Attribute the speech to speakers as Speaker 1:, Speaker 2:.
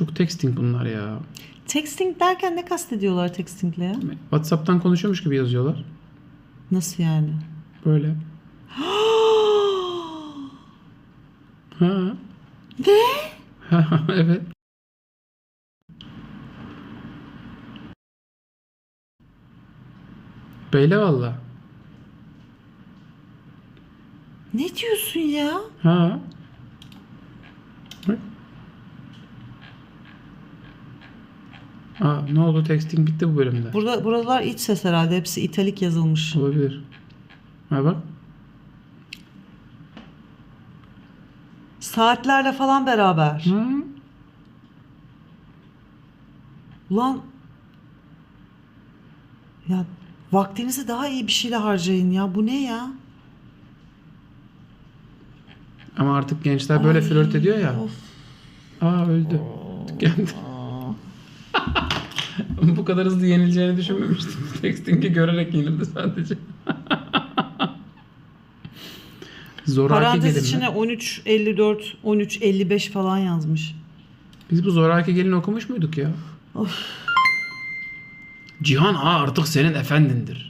Speaker 1: Çok texting bunlar ya.
Speaker 2: Texting derken ne kastediyorlar textingle ya?
Speaker 1: WhatsApp'tan konuşuyormuş gibi yazıyorlar.
Speaker 2: Nasıl yani?
Speaker 1: Böyle. Ha.
Speaker 2: Ne?
Speaker 1: evet. Böyle valla.
Speaker 2: Ne diyorsun ya?
Speaker 1: Ha. Bak. Aa, ne oldu? Texting bitti bu bölümde.
Speaker 2: Burada buralar iç ses herhalde. Hepsi italik yazılmış.
Speaker 1: Olabilir. Ha bak.
Speaker 2: Saatlerle falan beraber.
Speaker 1: Hı.
Speaker 2: Ulan ya vaktinizi daha iyi bir şeyle harcayın ya. Bu ne ya?
Speaker 1: Ama artık gençler böyle
Speaker 2: Ay,
Speaker 1: flört ediyor ya.
Speaker 2: of.
Speaker 1: Aa öldü. Tükendi. Bu kadar hızlı yenileceğini düşünmemiştim. Texting'i görerek yenildi sadece. zoraki
Speaker 2: Parantez
Speaker 1: gelin
Speaker 2: içine
Speaker 1: mi?
Speaker 2: 13 54 13 55 falan yazmış.
Speaker 1: Biz bu zoraki gelin okumuş muyduk ya?
Speaker 2: Of.
Speaker 1: Cihan ağa artık senin efendindir.